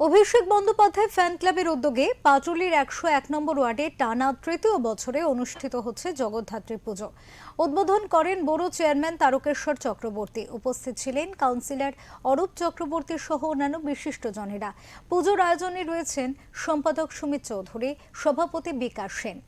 অভিষেক Bandyopadhyay fan ক্লাবের উদ্যোগে পাটুলির একশো এক নম্বর ওয়ার্ডে টানা তৃতীয় বছরে অনুষ্ঠিত হচ্ছে জগদ্ধাত্রী পুজো। উদ্বোধন করেন বড় চেয়ারম্যান তারকেশ্বর চক্রবর্তী। উপস্থিত ছিলেন কাউন্সিলর অরূপ চক্রবর্তী সহ অন্যান্য বিশিষ্টজনেরা পুজোর আয়োজনে রয়েছেন সম্পাদক সুমিত চৌধুরী, সভাপতি বিকাশ সেন।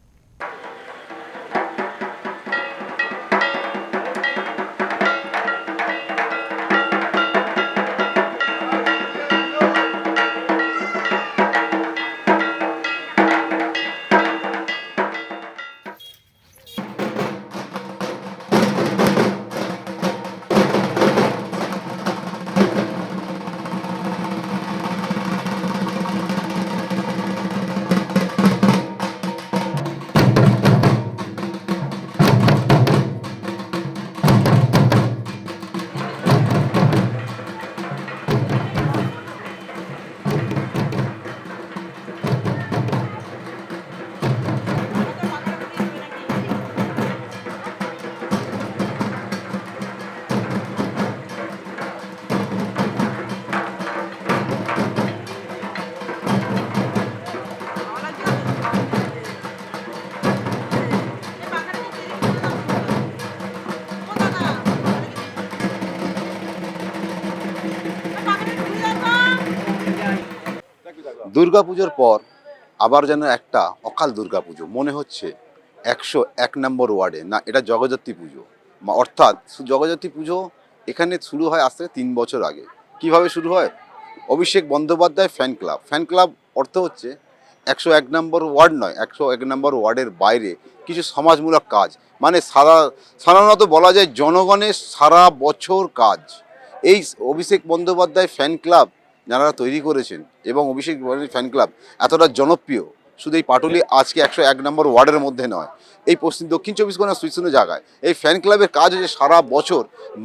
দুর্গাপুজোর পর আবার যেন একটা অকাল দুর্গাপুজো, মনে হচ্ছে একশো এক নম্বর ওয়ার্ডে। না, এটা জগদ্ধাত্রী পুজো। অর্থাৎ জগদ্ধাত্রী পুজো এখানে শুরু হয় থেকে তিন বছর আগে। কীভাবে শুরু হয়? Abhishek Bandyopadhyay fan club. Fan club অর্থ হচ্ছে একশো এক নম্বর ওয়ার্ড নয়, একশো এক নম্বর ওয়ার্ডের বাইরে কিছু সমাজমূলক কাজ। মানে সারা, সাধারণত বলা যায় জনগণের সারা বছর কাজ। এই অভিষেক বন্দ্যোপাধ্যায় ফ্যান ক্লাব যারা তৈরি করেছেন এবং অভিষেক বন্দ্যোপাধ্যায় ফ্যান ক্লাব এতটা জনপ্রিয়, শুধু এই পাটুলি আজকে একশো এক নম্বর ওয়ার্ডের মধ্যে নয়, এই পশ্চিম দক্ষিণ চব্বিশ পরগনা সুইসুনো জায়গায় এই ফ্যান ক্লাবের কাজ হচ্ছে সারা বছর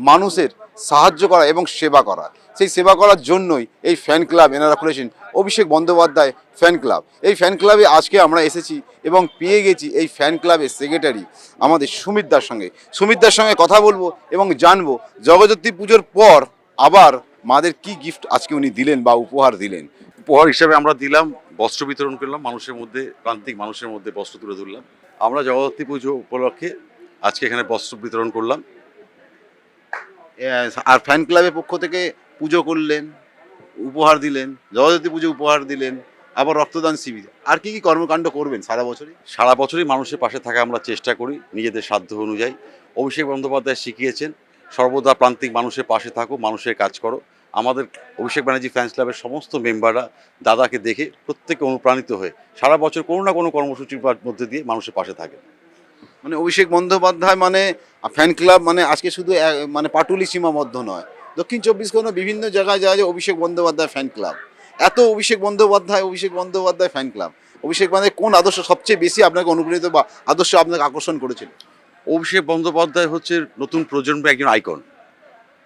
মানুষের সাহায্য করা এবং সেবা করা। সেই সেবা করার জন্যই এই ফ্যান ক্লাব এনারা খুলেছেন অভিষেক বন্দ্যোপাধ্যায় ফ্যান ক্লাব এই ফ্যান ক্লাবে আজকে আমরা এসেছি এবং পেয়ে গেছি এই ফ্যান ক্লাবের সেক্রেটারি আমাদের সুমিতদার সঙ্গে। সুমিতদার সঙ্গে কথা বলব এবং জানব জগদ্ধাত্রী পুজোর পর আবার মাদের কি গিফট আজকে উনি দিলেন বা উপহার দিলেন? উপহার হিসাবে আমরা দিলাম বস্ত্র বিতরণ করলাম মানুষের মধ্যে প্রান্তিক মানুষের মধ্যে বস্ত্র তুলে ধরলাম। আমরা জগদ্ধাত্রী পুজো উপলক্ষে আজকে এখানে বস্ত্র বিতরণ করলাম। আর ফ্যান ক্লাবের পক্ষ থেকে পুজো করলেন উপহার দিলেন জগদ্ধাত্রী পুজো উপহার দিলেন আবার রক্তদান শিবির। আর কি কি কর্মকাণ্ড করবেন সারা বছরই? সারা বছরই মানুষের পাশে থাকা আমরা চেষ্টা করি নিজেদের সাধ্য অনুযায়ী। অভিষেক বন্দ্যোপাধ্যায় শিখিয়েছেন সর্বদা প্রান্তিক মানুষের পাশে থাকো মানুষের কাজ করো। আমাদের অভিষেক ব্যানার্জি ফ্যান্স ক্লাবের সমস্ত মেম্বাররা দাদাকে দেখে প্রত্যেকে অনুপ্রাণিত হয়ে সারা বছর কোনো না কোনো কর্মসূচির মধ্যে দিয়ে মানুষের পাশে থাকে। মানে অভিষেক বন্দ্যোপাধ্যায় মানে ফ্যান ক্লাব মানে আজকে শুধু মানে পাটুলি সীমাবদ্ধ নয়। দক্ষিণ চব্বিশ পরগনা বিভিন্ন জায়গায় যাওয়া যায় অভিষেক বন্দ্যোপাধ্যায় ফ্যান ক্লাব এত অভিষেক বন্দ্যোপাধ্যায় অভিষেক বন্দ্যোপাধ্যায় ফ্যান ক্লাব অভিষেক বন্দ্যোপাধ্যায় কোন আদর্শ সবচেয়ে বেশি আপনাকে অনুপ্রাণিত বা আদর্শ আপনাকে আকর্ষণ করেছিল? অভিষেক বন্দ্যোপাধ্যায় হচ্ছে নতুন প্রজন্মের একজন আইকন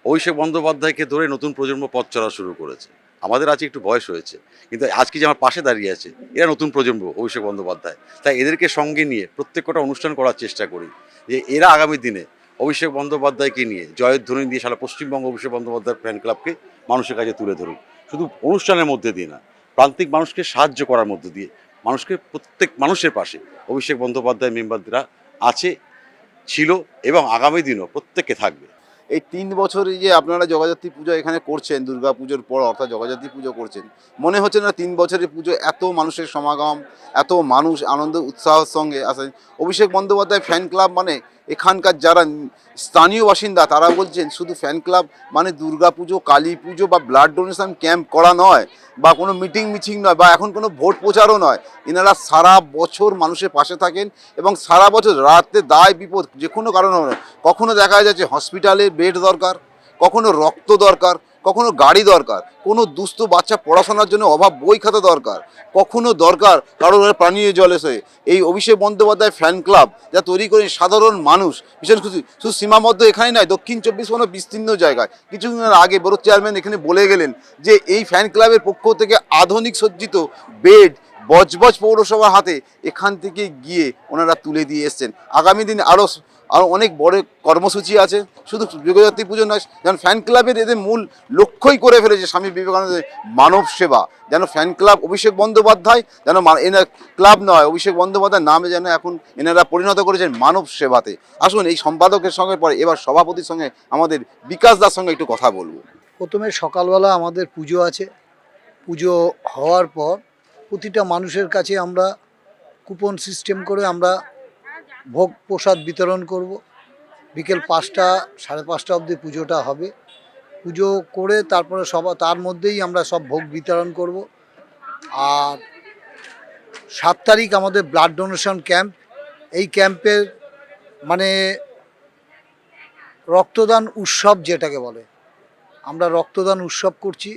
অভিষেক বন্দ্যোপাধ্যায়কে ধরে নতুন প্রজন্ম পথ চলা শুরু করেছে। আমাদের আজকে একটু বয়স হয়েছে, কিন্তু আজকে যে আমার পাশে দাঁড়িয়ে আছে, এরা নতুন প্রজন্ম অভিষেক বন্দ্যোপাধ্যায়। তাই এদেরকে সঙ্গে নিয়ে প্রত্যেকটা অনুষ্ঠান করার চেষ্টা করি, যে এরা আগামী দিনে অভিষেক বন্দ্যোপাধ্যায়কে নিয়ে জয়ধ্বনি দিয়ে সারা পশ্চিমবঙ্গ অভিষেক বন্দ্যোপাধ্যায় ফ্যান ক্লাবকে মানুষের কাছে তুলে ধরুন শুধু অনুষ্ঠানের মধ্যে দিয়ে না, প্রান্তিক মানুষকে সাহায্য করার মধ্যে দিয়ে মানুষকে প্রত্যেক মানুষের পাশে অভিষেক বন্দ্যোপাধ্যায় মেম্বাররা আছে, ছিল এবং আগামী দিনও প্রত্যেককে থাকবে। এই তিন বছরে যে আপনারা জগদ্ধাত্রী পুজো এখানে করছেন, দুর্গা পুজোর পর অর্থাৎ জগদ্ধাত্রী পুজো করছেন, মনে হচ্ছে না তিন বছরের পুজো এত মানুষের সমাগম, এত মানুষ আনন্দ, উৎসাহের সঙ্গে আসেন? অভিষেক বন্দ্যোপাধ্যায় ফ্যান ক্লাব মানে এখানকার যারা স্থানীয় বাসিন্দা, তারা বলছেন শুধু ফ্যান ক্লাব মানে দুর্গা পুজো, কালী পুজো বা ব্লাড ডোনেশন ক্যাম্প করা নয় বা কোনো মিটিং মিছিং নয় বা এখন কোনো ভোট প্রচারও নয়। এনারা সারা বছর মানুষের পাশে থাকেন এবং সারা বছর রাতে দায় বিপদ যে কোনো কারণে কখনো দেখা যাচ্ছে হসপিটালে বেড দরকার, কখনো রক্ত দরকার কখনো গাড়ি দরকার, কোনো দুস্থ বাচ্চা পড়াশোনার জন্য অভাব বই খাতা দরকার, কখনো দরকার কারোর পানীয় জল এসে। এই অভিষেক বন্দ্যোপাধ্যায় ফ্যান ক্লাব যা তৈরি করে সাধারণ মানুষ, বিশেষ কিছু শুধু সীমাবদ্ধ এখানেই নয়, দক্ষিণ চব্বিশ পরগনা বিস্তীর্ণ জায়গায় কিছুদিন আগে বড় চেয়ারম্যান এখানে বলে গেলেন যে এই ফ্যান ক্লাবের পক্ষ থেকে আধুনিক সজ্জিত বেড বজবজ পৌরসভার হাতে এখান থেকে গিয়ে ওনারা তুলে দিয়ে এসছেন। আগামী দিনে আরও আর অনেক বড় কর্মসূচি আছে। শুধু জগদ্ধাত্রী পুজো নয় যেমন ফ্যান ক্লাবের এদের মূল লক্ষ্যই করে ফেলেছে স্বামী বিবেকানন্দের মানব সেবা। যেন ফ্যান ক্লাব অভিষেক বন্দ্যোপাধ্যায় যেন এনার ক্লাব নয়, অভিষেক বন্দ্যোপাধ্যায় নামে যেন এখন এনারা পরিণত করেছেন মানব সেবাতে। আসুন, এই সম্পাদকের সঙ্গে পরে এবার সভাপতির সঙ্গে আমাদের বিকাশ দার সঙ্গে একটু কথা বলব। প্রথমে সকালবেলা আমাদের পুজো আছে। পুজো হওয়ার পর প্রতিটা মানুষের কাছে আমরা কুপন সিস্টেম করে আমরা ভোগ প্রসাদ বিতরণ করব। বিকেল পাঁচটা, সাড়ে পাঁচটা অবধি পুজোটা হবে। পুজো করে তারপরে সব, তার মধ্যেই আমরা সব ভোগ বিতরণ করব। আর সাত তারিখ আমাদের ব্লাড ডোনেশন ক্যাম্প এই ক্যাম্পের মানে রক্তদান উৎসব যেটাকে বলে, আমরা রক্তদান উৎসব করছি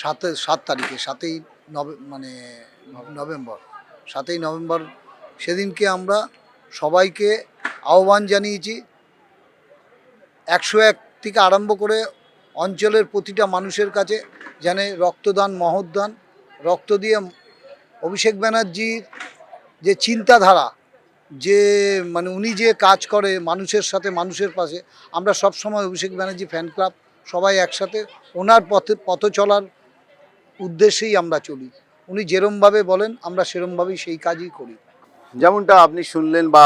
সাতে, সাত তারিখে, সাতই নভে মানে নভেম্বর, সাতই নভেম্বর সেদিনকে আমরা সবাইকে আহ্বান জানিয়েছি। একশো এক থেকে আরম্ভ করে অঞ্চলের প্রতিটা মানুষের কাছে যেন রক্তদান মহদান রক্ত দিয়ে অভিষেক ব্যানার্জির যে চিন্তাধারা, যে মানে উনি যে কাজ করে মানুষের সাথে, মানুষের পাশে, আমরা সব সময় অভিষেক ব্যানার্জি ফ্যান ক্লাব সবাই একসাথে ওনার পথে, পথ চলার উদ্দেশ্যেই আমরা চলি। উনি যেরমভাবে বলেন, আমরা সেরমভাবেই সেই কাজই করি। যেমনটা আপনি শুনলেন বা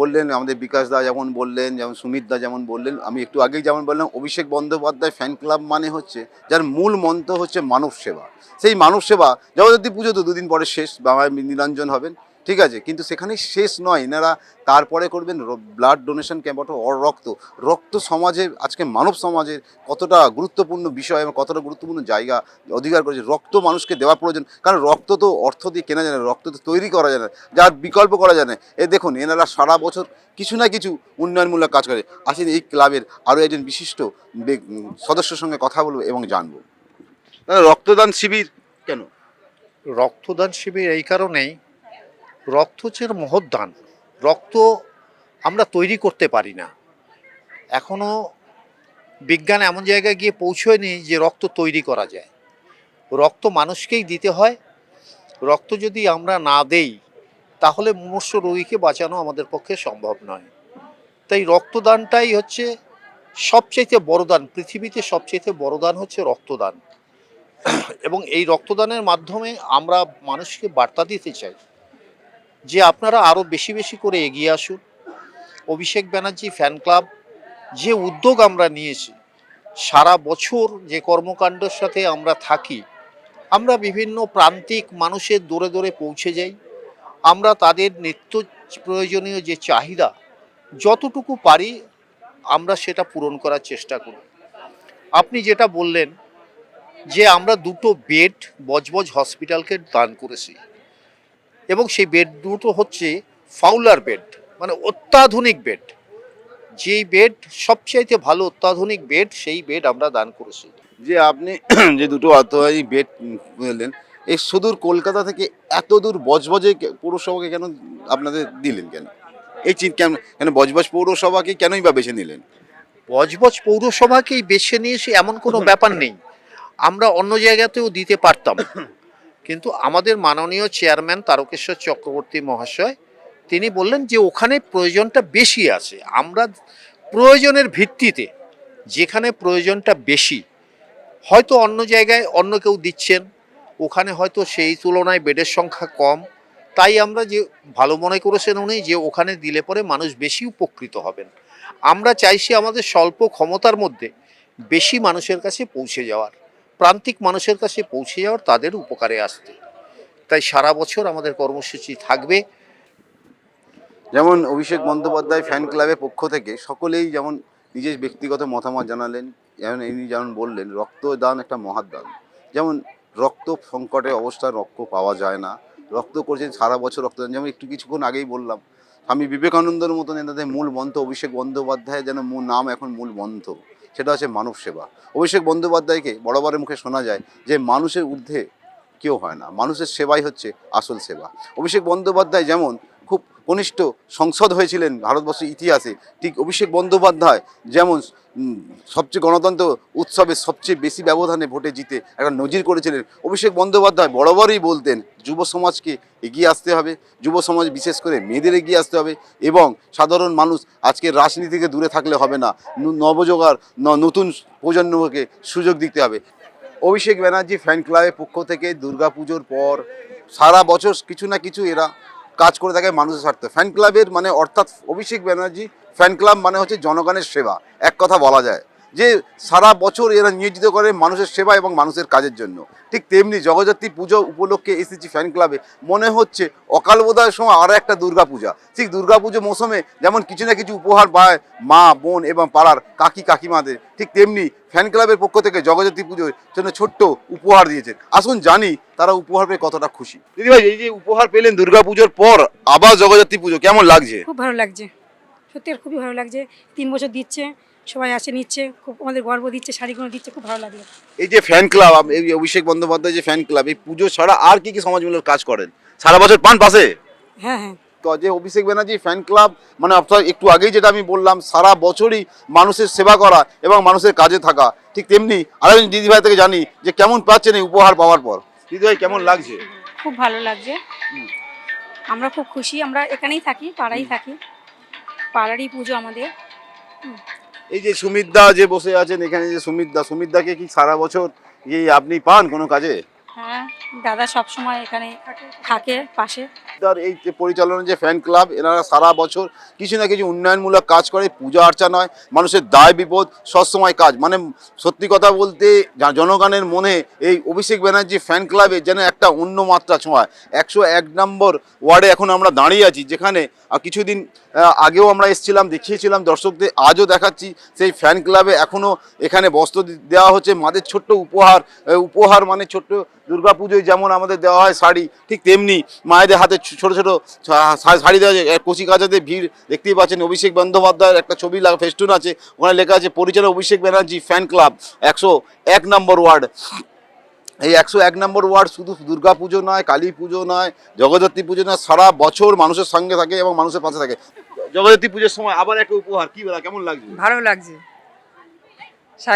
বললেন, আমাদের বিকাশ দা যেমন বললেন, যেমন সুমিত দা যেমন বললেন, আমি একটু আগেই যেমন বললাম, অভিষেক বন্দ্যোপাধ্যায় ফ্যান ক্লাব মানে হচ্ছে, যার মূল মন্ত্র হচ্ছে মানব সেবা। সেই মানব সেবা জগদ্ধাত্রী পুজো তো দুদিন পরে শেষ, বাবা নিরঞ্জন হবেন। ঠিক আছে, কিন্তু সেখানেই শেষ নয়। এনারা তারপরে করবেন ব্লাড ডোনেশন ক্যাম্প অর্থাৎ অ- রক্ত। রক্ত সমাজের আজকে মানব সমাজের কতটা গুরুত্বপূর্ণ বিষয় এবং কতটা গুরুত্বপূর্ণ জায়গা অধিকার করেছে, রক্ত মানুষকে দেওয়া প্রয়োজন। কারণ রক্ত তো অর্থ দিয়ে কেনা যায় না, রক্ত তো তৈরি করা যায় না, যার বিকল্প করা যায় না। এ দেখুন, এনারা সারা বছর কিছু না কিছু উন্নয়নমূলক কাজ করে। আসেন এই ক্লাবের আরও একজন বিশিষ্ট সদস্যের সঙ্গে কথা বলব এবং জানব। রক্তদান শিবির কেন? রক্তদান শিবির এই কারণেই রক্ত হচ্ছে মহৎ দান রক্ত আমরা তৈরি করতে পারি না। এখনও বিজ্ঞান এমন জায়গায় গিয়ে পৌঁছয়নি যে রক্ত তৈরি করা যায়। রক্ত মানুষকেই দিতে হয়। রক্ত যদি আমরা না দেই, তাহলে মুমূর্ষ রোগীকে বাঁচানো আমাদের পক্ষে সম্ভব নয়। তাই রক্তদানটাই হচ্ছে সবচাইতে বড় দান। পৃথিবীতে সবচাইতে বড় দান হচ্ছে রক্তদান। এবং এই রক্তদানের মাধ্যমে আমরা মানুষকে বার্তা দিতে চাই। যে আপনারা আরও বেশি বেশি করে এগিয়ে আসুন। অভিষেক ব্যানার্জি ফ্যান ক্লাব, যে উদ্যোগ আমরা নিয়েছি, সারা বছর যে কর্মকাণ্ডের সাথে আমরা থাকি, আমরা বিভিন্ন প্রান্তিক মানুষের দূরে দূরে পৌঁছে যাই। আমরা তাদের নিত্য প্রয়োজনীয় যে চাহিদা, যতটুকু পারি আমরা সেটা পূরণ করার চেষ্টা করি। আপনি যেটা বললেন যে আমরা দুটো বেড বজবজ হসপিটালকে দান করেছি। এবং সেই বেড দুটো হচ্ছে ফাউলার বেড মানে অত্যাধুনিক বেড যেই বেড সবচাইতে ভালো অত্যাধুনিক বেড সেই বেড আমরা দান করেছি। যে আপনি যে দুটো অর্থবাহী বেড বললেন এই সুদূর কলকাতা থেকে এত দূর বজবজে পৌরসভাকে কেন আপনাদের দিলেন কেন? এই চিন কেন কেন বজবজ পৌরসভাকে কেনই বা বেছে নিলেন? বজবজ পৌরসভাকেই বেছে নিয়েছি এমন কোনো ব্যাপার নেই। আমরা অন্য জায়গাতেও দিতে পারতাম। কিন্তু আমাদের মাননীয় চেয়ারম্যান তারকেশ্বর চক্রবর্তী মহাশয়, তিনি বললেন যে ওখানে প্রয়োজনটা বেশি আছে। আমরা প্রয়োজনের ভিত্তিতে যেখানে প্রয়োজনটা বেশি, হয়তো অন্য জায়গায় অন্য কেউ দিচ্ছেন, ওখানে হয়তো সেই তুলনায় বেডের সংখ্যা কম। তাই আমরা যে ভালো মনে করেছেন উনি যে ওখানে দিলে পরে মানুষ বেশি উপকৃত হবেন। আমরা চাইছি আমাদের স্বল্প ক্ষমতার মধ্যে বেশি মানুষের কাছে পৌঁছে যাওয়ার। প্রান্তিক মানুষের কাছে পৌঁছে যাওয়ার তাদের উপকারে আসতে। তাই সারা বছর আমাদের কর্মসূচি থাকবে। যেমন অভিষেক বন্দ্যোপাধ্যায় ফ্যান ক্লাবের পক্ষ থেকে সকলেই যেমন নিজের ব্যক্তিগত মতামত জানালেন, যেমন ইনি যেমন বললেন, রক্তদান একটা মহাদান যেমন রক্ত সংকটে অবস্থায় রক্ত পাওয়া যায় না। রক্ত করছেন সারা বছর রক্তদান। যেমন একটু কিছুক্ষণ আগেই বললাম, স্বামী বিবেকানন্দর মতন এনাদের মূল মন্ত্র অভিষেক বন্দ্যোপাধ্যায়ের যেন মূল নাম এখন মূল মন্ত্র। সেটা হচ্ছে মানব সেবা। অভিষেক বন্দ্যোপাধ্যায়কে বড়বারের মুখে শোনা যায় যে মানুষের ঊর্ধ্বে কেউ হয় না। মানুষের সেবাই হচ্ছে আসল সেবা। অভিষেক বন্দ্যোপাধ্যায় যেমন কনিষ্ঠ সংসদ হয়েছিলেন ভারতবর্ষের ইতিহাসে। ঠিক অভিষেক বন্দ্যোপাধ্যায় যেমন সবচেয়ে গণতন্ত্র উৎসবে সবচেয়ে বেশি ব্যবধানে ভোটে জিতে একটা নজির করেছিলেন। অভিষেক বন্দ্যোপাধ্যায় বরাবরই বলতেন, যুব সমাজকে এগিয়ে আসতে হবে, যুব সমাজ বিশেষ করে মেয়েদের এগিয়ে আসতে হবে এবং সাধারণ মানুষ আজকে রাজনীতি থেকে দূরে থাকলে হবে না, ন- নবজোগাড়, ন- নতুন প্রজন্মকে সুযোগ দিতে হবে। অভিষেক ব্যানার্জি ফ্যান ক্লাবের পক্ষ থেকে দুর্গাপুজোর পর সারা বছর কিছু না কিছু এরা কাজ করে থাকে মানুষের স্বার্থে। ফ্যান ক্লাবের মানে অর্থাৎ অভিষেক ব্যানার্জি ফ্যান ক্লাব মানে হচ্ছে জনগণের সেবা। এক কথা বলা যায়। যে সারা বছর এরা নিয়োজিত করে মানুষের সেবা এবং মানুষের কাজের জন্য। ঠিক তেমনি জগদ্ধাত্রী পুজো উপলক্ষে এসেছি ফ্যান ক্লাবে মনে হচ্ছে অকাল বোধহয়ের সময় আরও একটা দুর্গা পূজা ঠিক দুর্গা পুজো মৌসুমে যেমন কিছু না কিছু উপহার পায় মা, বোন এবং পাড়ার কাকি, কাকিমাদের, ঠিক তেমনি ফ্যান ক্লাবের পক্ষ থেকে জগদ্ধাত্রী পুজোর জন্য ছোট্ট উপহার দিয়েছেন। আসুন জানি তারা উপহার পেয়ে কতটা খুশি। দিদি ভাই এই যে উপহার পেলেন দুর্গা পুজোর পর আবার জগদ্ধাত্রী পুজো, কেমন লাগছে? খুব ভালো লাগছে। সত্যি খুবই ভালো লাগছে। তিন বছর দিচ্ছে। সবাই আসে নিচ্ছে খুব আমাদের গর্ব দিচ্ছে শাড়িগুলো দিচ্ছে খুব ভালো লাগল এই যে ফ্যান ক্লাব এই অভিষেক বন্দ্যোপাধ্যায় যে ফ্যান ক্লাব এই পুজো ছাড়া আর কি কি সমাজমূলক কাজ করেন? সারা বছর পান পাশে? হ্যাঁ হ্যাঁ। তো যে অভিষেক ব্যানার্জি ফ্যান ক্লাব মানে অর্থাৎ একটু আগেই যেটা আমি বললাম সারা বছরই মানুষের সেবা করা এবং মানুষের কাজে থাকা। ঠিক তেমনি আরেকজন দিদিভাই থেকে জানি যে কেমন পাচ্ছেন এই উপহার পাওয়ার পর। দিদিভাই কেমন লাগছে? খুব ভালো লাগছে। আমরা খুব খুশি আমরা এখানেই থাকি পাড়াই থাকি। পাড়ারই পুজো আমাদের। এই যে সুমিতদা যে বসে আছেন এখানে যে সুমিতদা, সুমিতদাকে কি সারা বছর এই আপনি পান কোনো কাজে? হ্যাঁ দাদা সব সময় এখানে থাকে পাশে। তার এই যে পরিচালনা যে ফ্যান ক্লাব এনারা সারা বছর কিছু না কিছু উন্নয়নমূলক কাজ করে, পূজা আর্চা নয়, মানুষের দায় বিপদ, সবসময় কাজ। মানে সত্যি কথা বলতে জনগণের মনে এই অভিষেক ব্যানার্জি ফ্যান ক্লাবে যেন একটা অন্য মাত্রা ছোঁয়ায়। একশো এক নম্বর ওয়ার্ডে এখন আমরা দাঁড়িয়ে আছি, যেখানে কিছুদিন আগেও আমরা এসেছিলাম, দেখিয়েছিলাম, দর্শকদের আজও দেখাচ্ছি, সেই ফ্যান ক্লাবে এখনও এখানে বস্ত্র দেওয়া হচ্ছে, মাদের ছোট্ট উপহার উপহার মানে ছোট্ট দুর্গাপুজোয় যেমন আমাদের দেওয়া হয় শাড়ি, ঠিক তেমনি মায়েদের হাতে ছোট ছোট শাড়ি দেওয়া যায়। কচি কাচাতে ভিড়, দেখতেই পাচ্ছেন অভিষেক বন্দ্যোপাধ্যায়ের একটা ছবি লাগা, ফেস্টুন আছে। ওখানে লেখা আছে, পরিচালক অভিষেক ব্যানার্জি ফ্যান ক্লাব, একশো এক নম্বর ওয়ার্ড। এই একশো এক নম্বর ওয়ার্ড শুধু দুর্গা পুজো নয় কালী পুজো নয়, জগদ্ধাত্রী পুজো নয়, সারা বছর মানুষের সঙ্গে থাকে এবং মানুষের পাশে থাকে। জগদ্ধাত্রী পুজোর সময় আবার একটা উপহার, কি বলা, কেমন লাগছে? ভালো লাগছে।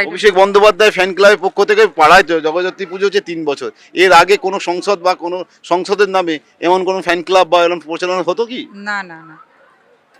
অভিষেক বন্দ্যোপাধ্যায় ফ্যান ক্লাবের পক্ষ থেকে পাড়ায় জগদ্ধাত্রী পুজো হচ্ছে তিন বছর। এর আগে কোনো সংসদ বা কোনো সংসদের নামে এমন কোনো ফ্যান ক্লাব বা এরকম প্রচলন হতো কি? না না না।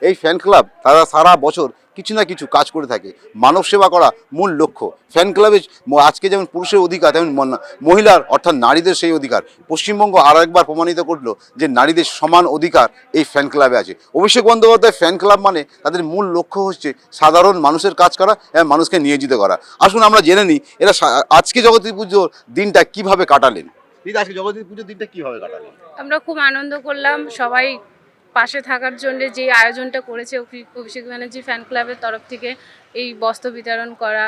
এই ফ্যান ক্লাব তারা সারা বছর কিছু না কিছু কাজ করে থাকে। মানব সেবা করা মূল লক্ষ্য। ফ্যান ক্লাবে আজকে যেমন পুরুষের অধিকার তেমন মহিলার অর্থাৎ নারীদের সেই অধিকার। পশ্চিমবঙ্গ আরও একবার প্রমাণিত করল যে নারীদের সমান অধিকার এই ফ্যান ক্লাবে আছে। অভিষেক বন্দ্যোপাধ্যায় ফ্যান ক্লাব মানে তাদের মূল লক্ষ্য হচ্ছে সাধারণ মানুষের কাজ করা এবং মানুষকে নিয়োজিত করা। আসুন আমরা জেনে নিই এরা সা- আজকে জগতী পুজোর দিনটা কীভাবে কাটালেন? দিদি আজকে জগতী পুজোর দিনটা কীভাবে কাটালেন? আমরা খুব আনন্দ করলাম সবাই পাশে থাকার জন্য যে আয়োজনটা করেছে অভি- অভিষেক ব্যানার্জি ফ্যান ক্লাবের তরফ থেকে, এই বস্ত্র বিতরণ করা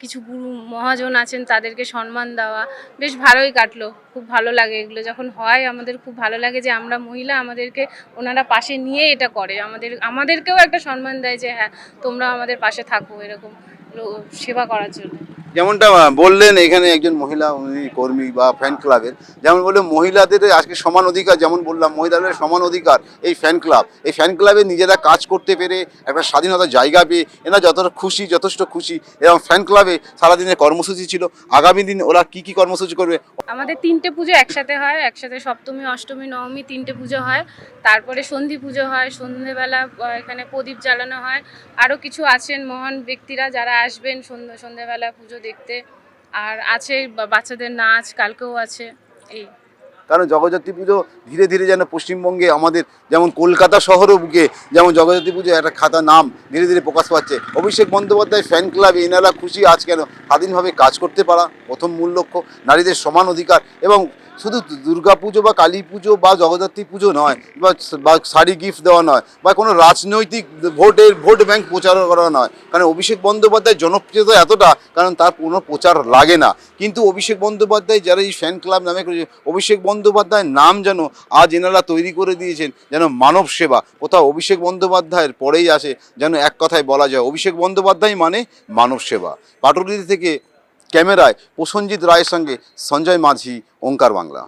কিছু গুরু মহাজন আছেন, তাদেরকে সম্মান দেওয়া বেশ ভালোই কাটলো। খুব ভালো লাগে এগুলো। যখন হয়, আমাদের খুব ভালো লাগে যে আমরা মহিলা, আমাদেরকে ওনারা পাশে নিয়ে এটা করে। আমাদের, আমাদেরকেও একটা সম্মান দেয় যে হ্যাঁ তোমরা আমাদের পাশে থাকো এরকম সেবা করার জন্য। যেমনটা বললেন এখানে একজন মহিলা, উনি কর্মী বা ফ্যান ক্লাবের যেমন বললেন, মহিলাদের আজকে সমান অধিকার, যেমন বললাম, মহিলাদের সমান অধিকার এই ফ্যান ক্লাব এই ফ্যান ক্লাবে নিজেরা কাজ করতে পেরে একটা স্বাধীনতার জায়গা পেয়ে এরা যতটা খুশি, যথেষ্ট খুশি এবং ফ্যান ক্লাবে সারাদিনের কর্মসূচি ছিল। আগামী দিন ওরা কি কি কর্মসূচি করবে? আমাদের তিনটে পুজো একসাথে হয়। একসাথে সপ্তমী, অষ্টমী, নবমী তিনটে পুজো হয়। তারপরে সন্ধি পুজো হয়। সন্ধেবেলা এখানে প্রদীপ জ্বালানো হয়। আরও কিছু আছেন মহান ব্যক্তিরা যারা আসবেন সন্ধ্যে সন্ধেবেলা পুজো দেখতে। আর আছে বাচ্চাদের নাচ, কালকেও আছে, এই। কারণ জগদ্ধাত্রী পুজো ধীরে ধীরে যেন পশ্চিমবঙ্গে আমাদের যেমন কলকাতা শহরও বুকে যেমন জগদ্ধাত্রী পুজো একটা খাতা নাম ধীরে ধীরে প্রকাশ পাচ্ছে। অভিষেক বন্দ্যোপাধ্যায় ফ্যান ক্লাব এনারা খুশি আজ কেন? স্বাধীনভাবে কাজ করতে পারা প্রথম মূল লক্ষ্য। নারীদের সমান অধিকার এবং শুধু দুর্গা পুজো বা কালী পুজো বা জগদ্ধাত্রী পুজো নয়, বা বা শাড়ি গিফট দেওয়া নয়, বা কোনো রাজনৈতিক ভোটের, ভোট ব্যাংক প্রচার করা নয়। কারণ অভিষেক বন্দ্যোপাধ্যায় জনপ্রিয়তা এতটা, কারণ তার কোনো প্রচার লাগে না। কিন্তু অভিষেক বন্দ্যোপাধ্যায় যারা এই ফ্যান ক্লাব নামে করেছে, অভিষেক বন্দ্যোপাধ্যায়ের নাম যেন আজ এনারা তৈরি করে দিয়েছেন, যেন মানব সেবা, কোথাও অভিষেক বন্দ্যোপাধ্যায়ের পরেই আসে, যেন এক কথায় বলা যায়, অভিষেক বন্দ্যোপাধ্যায় মানে মানব সেবা। পাটুলি থেকে ক্যামেরায় প্রসঞ্জিত রায়ের সঙ্গে সঞ্জয় মাঝি ওঙ্কার বাংলা।